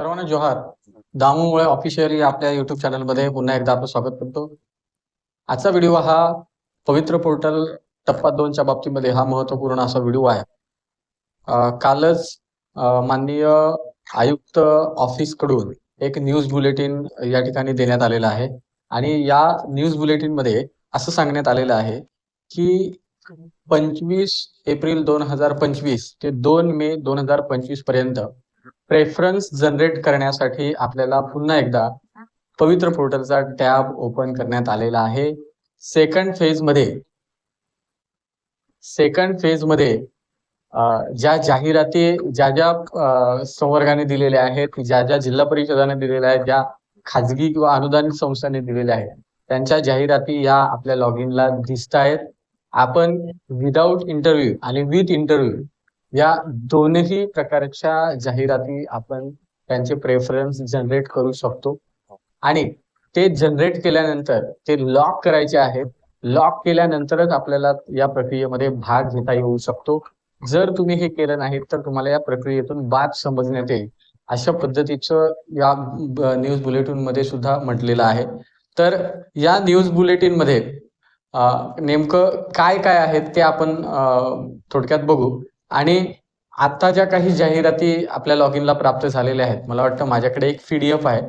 सर्वांना जोहार. दामूमुळे ऑफिशियली आपल्या युट्यूब चॅनलमध्ये पुन्हा एकदा आपलं स्वागत करतो. आजचा व्हिडिओ हा पवित्र पोर्टल टप्पा दोनच्या बाबतीमध्ये हा महत्त्वपूर्ण असा व्हिडिओ आहे. कालच माननीय आयुक्त ऑफिसकडून एक न्यूज बुलेटिन या ठिकाणी देण्यात आलेलं आहे. आणि या न्यूज बुलेटिनमध्ये असं सांगण्यात आलेलं आहे की पंचवीस एप्रिल दोन हजार पंचवीस ते दोन मे दोन हजार पंचवीसपर्यंत प्रेफरन्स जनरेट करण्यासाठी आपल्याला पुन्हा एकदा पवित्र पोर्टलचा टॅब ओपन करण्यात आलेला आहे. सेकंड फेजमध्ये सेकंड फेजमध्ये ज्या जाहिराती ज्या ज्या संवर्गाने दिलेल्या आहेत ज्या ज्या जिल्हा परिषदाने दिलेल्या आहेत ज्या खाजगी किंवा अनुदानित संस्थांनी दिलेल्या आहेत त्यांच्या जाहिराती या आपल्या लॉगिनला दिसत आहेत. आपण विदाऊट इंटरव्ह्यू आणि विथ इंटरव्ह्यू या दोनही प्रकारच्या जाहिराती आपण त्यांचे प्रेफरन्स जनरेट करू शकतो. आणि ते जनरेट केल्यानंतर ते लॉक करायचे आहेत. लॉक केल्यानंतरच आपल्याला या प्रक्रियेमध्ये भाग घेता येऊ शकतो. जर तुम्ही हे केलं नाही तर तुम्हाला या प्रक्रियेतून बाद समजण्यात येईल. अशा पद्धतीचं या न्यूज बुलेटिनमध्ये सुद्धा म्हटलेलं आहे. तर या न्यूज बुलेटिनमध्ये नेमकं काय काय आहेत ते आपण थोडक्यात बघू. आणि आता ज्या काही जाहिराती आपल्या लॉगिनला प्राप्त झालेल्या आहेत मला वाटतं माझ्याकडे एक पीडीएफ आहे.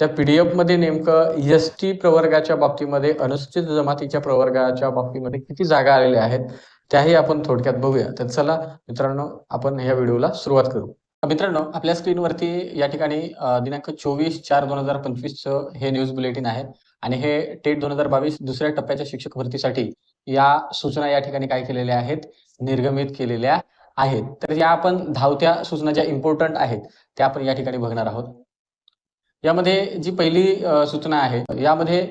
त्या पी डी एफमध्ये नेमकं एस टी प्रवर्गाच्या बाबतीमध्ये अनुसूचित जमातीच्या प्रवर्गाच्या बाबतीमध्ये किती जागा आलेल्या आहेत त्याही आपण थोडक्यात बघूया. तर चला मित्रांनो आपण या व्हिडिओला सुरुवात करू. मित्रांनो आपल्या स्क्रीनवरती या ठिकाणी दिनांक चोवीस चार दोन हजार पंचवीसचं हे न्यूज बुलेटिन आहे. आणि हे टेट दोन हजार बावीस दुसऱ्या टप्प्याच्या शिक्षक भरतीसाठी या सूचना या ठिकाणी काय केलेल्या आहेत निर्गमित केलेल्या आहेत. तर या आपण धावत्या सूचना ज्या इम्पॉर्टंट आहेत त्या आपण या ठिकाणी बघणार आहोत. यामध्ये जी पहिली सूचना आहे यामध्ये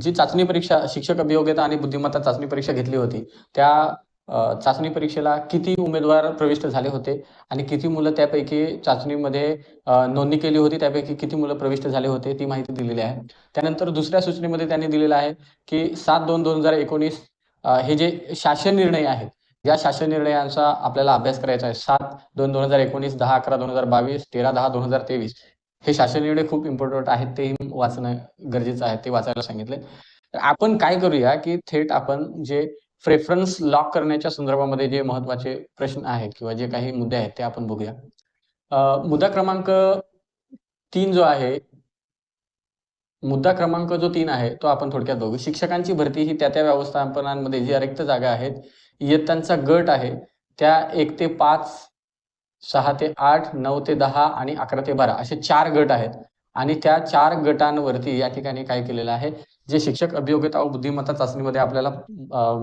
जी चाचणी परीक्षा शिक्षक अभियोग्यता आणि बुद्धिमत्ता चाचणी परीक्षा घेतली होती त्या चाचणी परीक्षेला किती उमेदवार प्रविष्ट झाले होते आणि किती मुलं त्यापैकी चाचणीमध्ये नोंदणी केली होती त्यापैकी किती मुलं प्रविष्ट झाले होते ती माहिती दिलेली आहे. त्यानंतर दुसऱ्या सूचनेमध्ये त्यांनी दिलेलं आहे की सात दोन दोन हजार एकोणीस हे जे शासन निर्णय आहेत या शासन निर्णयांचा आपल्याला अभ्यास करायचा आहे. सात दोन दोन हजार एकोणीस दहा अकरा दोन हजार बावीस तेरा दहा दोन हजार तेवीस. हे शासन निर्णय खूप इम्पॉर्टंट आहेत तेही वाचणं गरजेचं आहे ते वाचायला सांगितले. तर आपण काय करूया की थेट आपण जे प्रेफरन्स लॉक करण्याच्या संदर्भामध्ये जे महत्त्वाचे प्रश्न आहेत किंवा जे काही मुद्दे आहेत ते आपण बघूया. मुद्दा क्रमांक तीन जो आहे मुद्दा क्रमांक जो तीन आहे तो आपण थोडक्यात बघू. शिक्षकांची भरती ही त्या त्या व्यवस्थापनांमध्ये जी रिक्त जागा आहेत इयत्तांचा गट आहे त्या एक ते पाच सहा ते आठ नऊ ते दहा आणि अकरा ते बारा असे चार गट आहेत. आणि त्या चार गटांवरती या ठिकाणी काय केलेलं आहे जे शिक्षक अभियोग्यता व बुद्धिमत्ता चाचणीमध्ये आपल्याला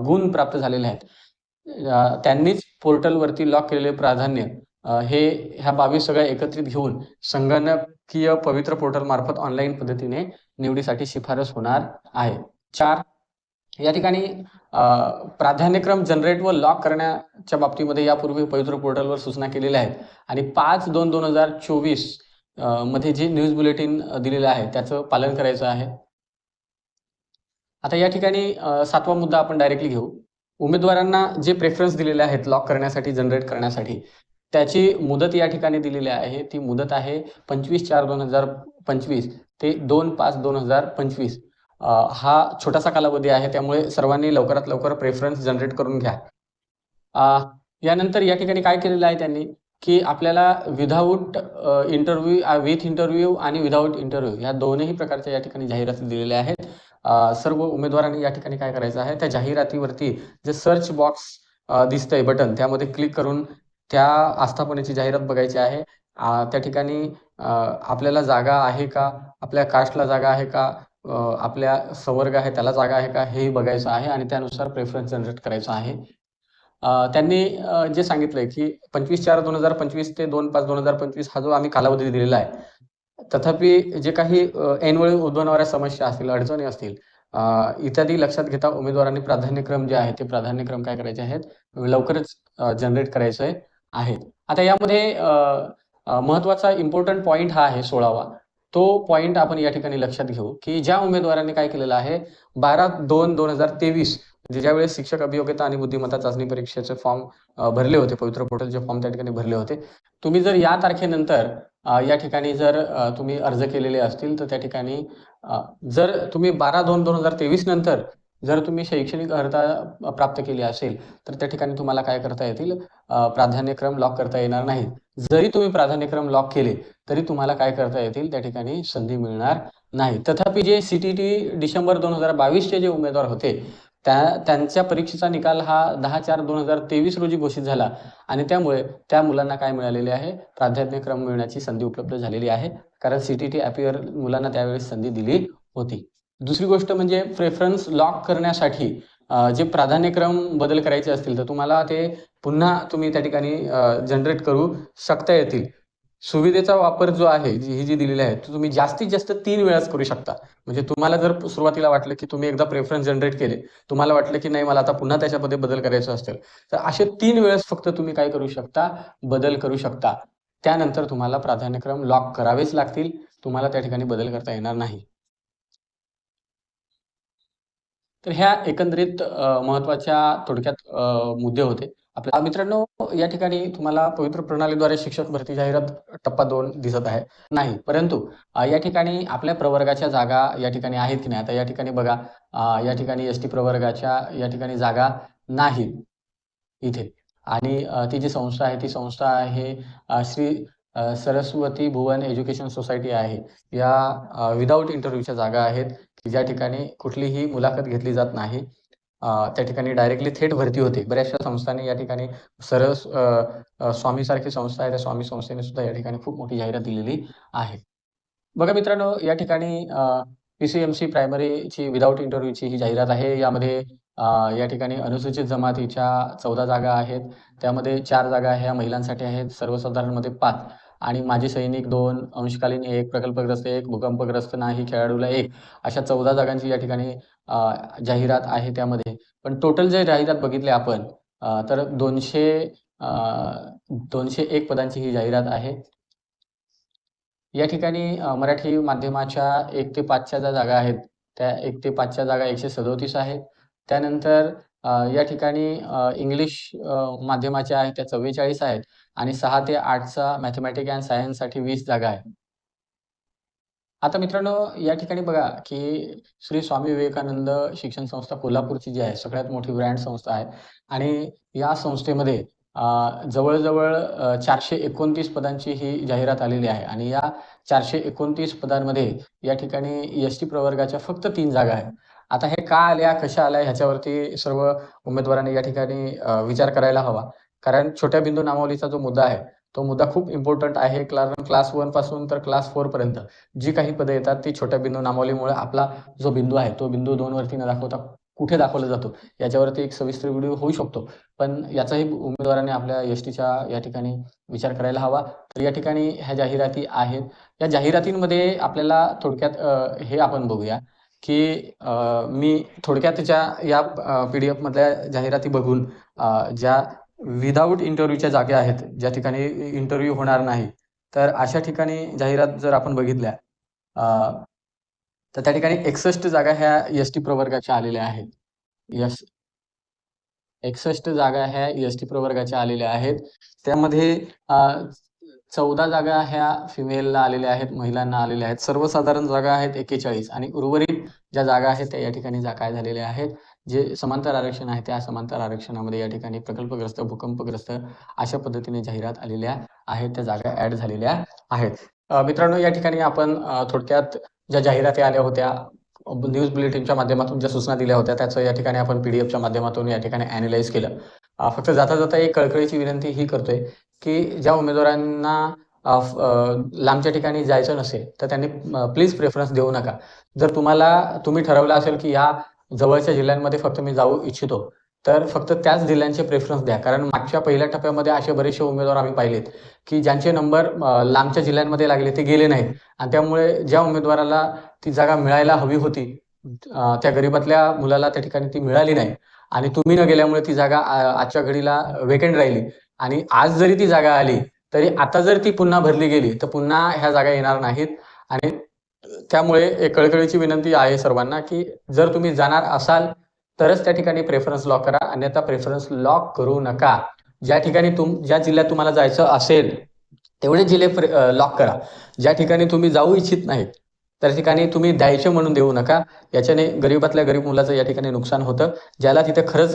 गुण प्राप्त झालेले आहेत. त्यांनीच पोर्टलवरती लॉक केलेले प्राधान्य हे ह्या बावीस सगळ्या एकत्रित घेऊन संगणकीय पवित्र पोर्टल मार्फत ऑनलाईन पद्धतीने निवडीसाठी शिफारस होणार आहे. चार या ठिकाणी प्राधान्यक्रम जनरेट व लॉक करण्याच्या बाबतीमध्ये यापूर्वी पवित्र पोर्टलवर सूचना केलेल्या आहेत. आणि पाच दोन दोन हजार चोवीसमध्ये जे न्यूज बुलेटिन दिलेलं आहे त्याचं पालन करायचं आहे. आता या ठिकाणी सातवा मुद्दा आपण डायरेक्टली घेऊ. उमेदवारांना जे प्रेफरन्स दिलेले आहेत लॉक करण्यासाठी जनरेट करण्यासाठी त्याची मुदत या ठिकाणी दिलेली आहे. ती मुदत आहे पंचवीस चार दोन हजार पंचवीस ते दोन पाच दोन हजार पंचवीस. हा छोटासा कालावधी आहे. त्यामुळे सर्वांनी लवकरात लवकर प्रेफरन्स जनरेट करून घ्या. यानंतर या ठिकाणी काय केलेलं आहे त्यांनी? की आपल्याला विदाऊट इंटरव्ह्यू विथ इंटरव्ह्यू आणि विदाऊट इंटरव्ह्यू या दोनही प्रकारच्या या ठिकाणी जाहिराती दिलेल्या आहेत. सर्व उमेदवारांनी या ठिकाणी काय करायचं आहे? त्या जाहिरातीवरती जे सर्च बॉक्स दिसतंय बटन त्यामध्ये क्लिक करून त्या आस्थापनेची जाहिरात बघायची आहे. त्या ठिकाणी आपल्याला जागा आहे का? आपल्या कास्टला जागा आहे का? आपल्या संवर्ग आहे त्याला जागा आहे का? हेही बघायचं आहे आणि त्यानुसार प्रेफरन्स जनरेट करायचा आहे. त्यांनी जे सांगितलंय की पंचवीस चार दोन हजार पंचवीस ते दोन पाच दोन हजार पंचवीस हा जो आम्ही कालावधी दिलेला आहे तथापि जे काही ऐनवेळी उद्भवणाऱ्या समस्या असतील अडचणी असतील इत्यादी लक्षात घेता उमेदवारांनी प्राधान्यक्रम जे आहे ते प्राधान्यक्रम काय करायचे आहेत? लवकरच जनरेट करायचे आहेत आता यामध्ये महत्त्वाचा इम्पॉर्टंट पॉईंट हा आहे सोळावा. तो पॉईंट आपण या ठिकाणी लक्षात घेऊ की ज्या उमेदवारांनी काय केलेलं आहे बारा दोन दोन हजार तेवीस म्हणजे ज्यावेळेस शिक्षक अभियोग्यता आणि बुद्धिमत्ता चाचणी परीक्षेचे फॉर्म भरले होते पवित्र पोर्टलचे फॉर्म त्या ठिकाणी भरले होते तुम्ही जर या तारखेनंतर या ठिकाणी जर तुम्ही अर्ज केलेले असतील तर त्या ठिकाणी जर तुम्ही बारा दोन दोन हजार तेवीस नंतर जर तुम्ही शैक्षणिक अर्हता प्राप्त केली असेल तर त्या ठिकाणी तुम्हाला काय करता येतील? प्राधान्यक्रम लॉक करता येणार नाही जरी तुम्ही प्राधान्यक्रम लॉक केले तरी तुम्हाला काय करता येतील? त्या ठिकाणी संधी मिळणार नाही. तथापि जे सीटीटी डिसेंबर दोन हजार बावीसचे जे उमेदवार होते त्या त्यांच्या परीक्षेचा निकाल हा दहा चार दोन हजार तेवीस रोजी घोषित झाला. आणि त्यामुळे त्या मुलांना काय मिळालेले आहे? प्राधान्यक्रम मिळण्याची संधी उपलब्ध झालेली आहे. कारण सीटीटी टी मुलांना त्यावेळेस संधी दिली होती. दुसरी गोष्ट म्हणजे प्रेफरन्स लॉक करण्यासाठी जे प्राधान्यक्रम बदल करायचे असतील तर तुम्हाला ते पुन्हा तुम्ही त्या ठिकाणी जनरेट करू शकता येतील. सुविधेचा वापर जो आहे जी ही जी दिलेली आहे तो तुम्ही जास्तीत जास्त तीन वेळाच करू शकता. म्हणजे तुम्हाला जर सुरुवातीला वाटलं की तुम्ही एकदा प्रेफरन्स जनरेट केले तुम्हाला वाटलं की नाही मला आता पुन्हा त्याच्यामध्ये बदल करायचा असेल तर असे तीन वेळेस फक्त तुम्ही काय करू शकता बदल करू शकता. त्यानंतर तुम्हाला प्राधान्यक्रम लॉक करावेच लागतील तुम्हाला त्या ठिकाणी बदल करता येणार नाही. तर ह्या एकंदरीत महत्त्वाच्या थोडक्यात मुद्दे होते. आपल्या मित्रांनो या ठिकाणी तुम्हाला पवित्र प्रणालीद्वारे शिक्षक भरती जाहिरात टप्पा दोन दिसत आहे. नाही परंतु या ठिकाणी आपल्या प्रवर्गाच्या जागा या ठिकाणी आहेत की नाही? आता या ठिकाणी बघा या ठिकाणी एस टी प्रवर्गाच्या या ठिकाणी जागा नाहीत इथे. आणि ती जी संस्था आहे ती संस्था आहे श्री सरस्वती भुवन एज्युकेशन सोसायटी आहे. या विदाऊट इंटरव्ह्यूच्या जागा आहेत की ज्या ठिकाणी कुठलीही मुलाखत घेतली जात नाही. त्या ठिकाणी डायरेक्टली थेट भरती होते. बऱ्याचशा संस्थांनी या ठिकाणी सरस स्वामीसारखी संस्था आहे. त्या स्वामी संस्थेने सुद्धा या ठिकाणी खूप मोठी जाहिरात दिलेली आहे. बघा मित्रांनो या ठिकाणी पी सी एम सी प्रायमरीची विदाऊट इंटरव्ह्यूची ही जाहिरात आहे. यामध्ये या ठिकाणी अनुसूचित जमातीच्या चौदा जागा आहेत. त्यामध्ये चार जागा ह्या महिलांसाठी आहेत. सर्वसाधारणमध्ये पाच. आणि माझे सैनिक दोन अंशकालीन एक प्रकल्पग्रस्त एक भूकंपग्रस्त नाही खेळाडूला एक अशा चौदा जागांची या ठिकाणी जाहिरात आहे त्यामध्ये. पण टोटल जे जाहिरात बघितली आपण तर दोनशे दोनशे एक पदांची ही जाहिरात आहे. या ठिकाणी मराठी माध्यमाच्या एक ते पाचच्या ज्या जागा आहेत त्या एक ते पाचच्या जागा एकशे सदोतीस आहेत. त्यानंतर या ठिकाणी इंग्लिश माध्यमाच्या आहेत त्या चव्वेचाळीस आहेत. आणि सहा ते आठचा मॅथमॅटिक अँड सायन्ससाठी वीस जागा आहे. आता मित्रांनो या ठिकाणी बघा की श्री स्वामी विवेकानंद शिक्षण संस्था कोल्हापूरची जी आहे सगळ्यात मोठी ब्रँड संस्था आहे. आणि या संस्थेमध्ये जवळजवळ चारशे एकोणतीस पदांची ही जाहिरात आलेली आहे. आणि या चारशे एकोणतीस पदांमध्ये या ठिकाणी एस टी प्रवर्गाच्या फक्त तीन जागा आहेत. आता हे का आल्या कशा आल्या ह्याच्यावरती सर्व उमेदवारांनी या ठिकाणी विचार करायला हवा. कारण छोट्या बिंदू नामावलीचा जो मुद्दा आहे तो मुद्दा खूप इम्पॉर्टंट आहे. कारण क्लास वनपासून तर क्लास फोर पर्यंत जी काही पदं येतात ती छोट्या बिंदू नामावलीमुळे आपला जो बिंदू आहे तो बिंदू दोन वरती न दाखवता कुठे दाखवला जातो याच्यावरती एक सविस्तर व्हिडिओ होऊ शकतो. पण याचाही उमेदवाराने आपल्या एस टीच्या या ठिकाणी विचार करायला हवा. तर या ठिकाणी ह्या जाहिराती आहेत. या जाहिरातींमध्ये आपल्याला थोडक्यात हे आपण बघूया की मी थोडक्यात ज्या या पी डी एफमधल्या जाहिराती बघून ज्या विदाऊट इंटरव्ह्यूच्या जागा आहेत ज्या ठिकाणी इंटरव्ह्यू होणार नाही. तर अशा ठिकाणी जाहिरात जर आपण बघितल्या अ, तर त्या ठिकाणी एकसष्ट जागा ह्या एस टी प्रवर्गाच्या आलेल्या आहेत. यस एकसष्ट जागा ह्या एस टी प्रवर्गाच्या आलेल्या आहेत. त्यामध्ये चौदा जागा ह्या फिमेलला आलेल्या आहेत महिलांना आलेल्या आहेत. सर्वसाधारण जागा आहेत एकेचाळीस आणि उर्वरित ज्या जागा आहेत त्या या ठिकाणी जा काय झालेल्या आहेत. जे समांतर आरक्षण आहे त्या समांतर आरक्षणामध्ये या ठिकाणी प्रकल्पग्रस्त भूकंपग्रस्त अशा पद्धतीने जाहिरात आलेल्या आहेत त्या जागा ऍड झालेल्या आहेत. मित्रांनो या ठिकाणी आपण थोडक्यात ज्या जाहिराती आल्या होत्या न्यूज बुलेटिनच्या माध्यमातून ज्या सूचना दिल्या होत्या त्याचं या ठिकाणी आपण पीडीएफच्या माध्यमातून या ठिकाणी ॲनालाइज केलं. फक्त जाता जाता एक कळकळीची विनंती ही करतोय की ज्या उमेदवारांना लांबच्या ठिकाणी जायचं नसेल तर त्यांनी प्लीज प्रेफरन्स देऊ नका. जर तुम्हाला तुम्ही ठरवलं असेल की ह्या जवळच्या जिल्ह्यांमध्ये फक्त मी जाऊ इच्छितो. तर फक्त त्याच जिल्ह्यांचे प्रेफरन्स द्या. कारण मागच्या पहिल्या टप्प्यामध्ये असे बरेचसे उमेदवार आम्ही पाहिलेत की ज्यांचे नंबर लांबच्या जिल्ह्यांमध्ये लागले ते गेले नाहीत. आणि त्यामुळे ज्या उमेदवाराला ती जागा मिळायला हवी होती त्या गरीबातल्या मुलाला त्या ठिकाणी ती मिळाली नाही. आणि तुम्ही न गेल्यामुळे ती जागा आजच्या घडीला वेकेंट राहिली. आणि आज जरी ती जागा आली तरी आता जर ती पुन्हा भरली गेली तर पुन्हा ह्या जागा येणार नाहीत. आणि त्यामुळे एक कळकळीची विनंती आहे सर्वांना की जर तुम्ही जाणार असाल तरच त्या ठिकाणी प्रेफरन्स लॉक करा अन्यथा प्रेफरन्स लॉक करू नका. ज्या ठिकाणी तुम ज्या जिल्ह्यात तुम्हाला जायचं असेल तेवढे जिल्हे लॉक करा. ज्या ठिकाणी तुम्ही जाऊ इच्छित नाही त्या ठिकाणी तुम्ही द्यायचे म्हणून देऊ नका. याच्याने गरीबातल्या गरीब मुलाचं या ठिकाणी नुकसान होतं. ज्याला तिथे खरंच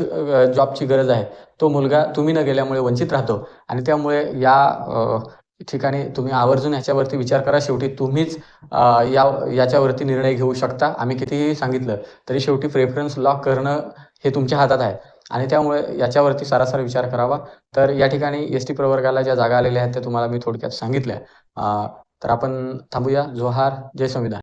जॉबची गरज आहे तो मुलगा तुम्ही न गेल्यामुळे वंचित राहतो. आणि त्यामुळे या ठिकाणी तुम्ही आवर्जून ह्याच्यावरती विचार करा. शेवटी तुम्हीच या याच्यावरती निर्णय घेऊ शकता. आम्ही कितीही सांगितलं तरी शेवटी प्रेफरन्स लॉक करणं हे तुमच्या हातात आहे. आणि त्यामुळे याच्यावरती सारासार विचार करावा. तर या ठिकाणी एस टी प्रवर्गाला ज्या जागा आलेल्या आहेत त्या तुम्हाला मी थोडक्यात सांगितल्या. तर आपण थांबूया. जोहार. जय संविधान.